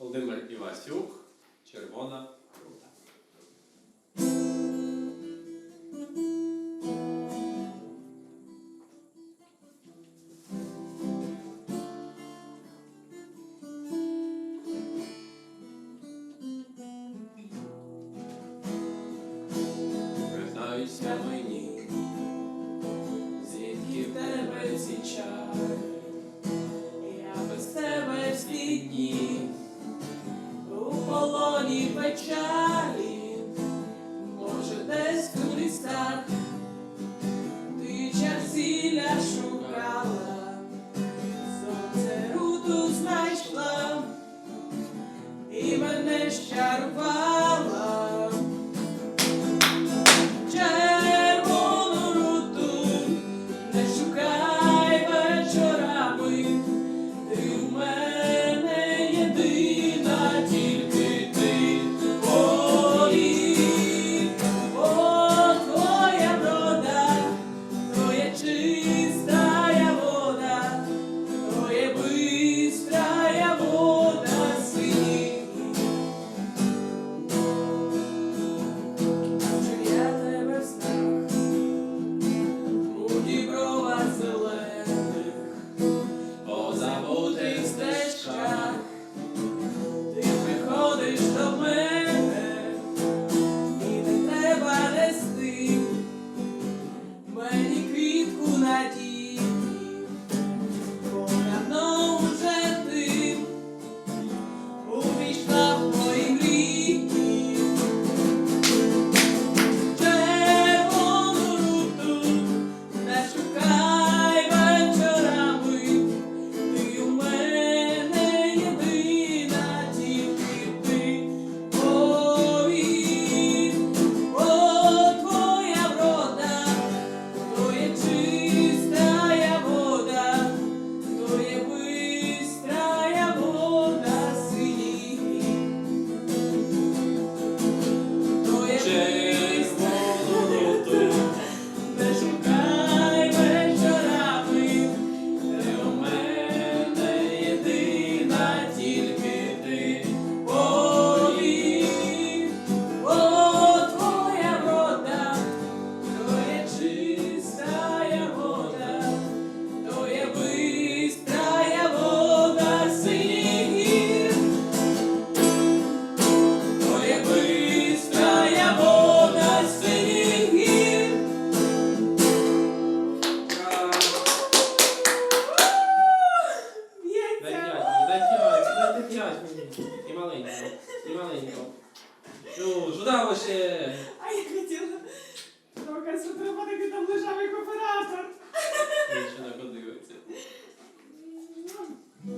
Володимир Івасюк, червона рута. Признайся мені, звідки в тебе ці? знайшла і мене щарва. маленького. Ну, сюди ще. А я хотіла. Ну, треба не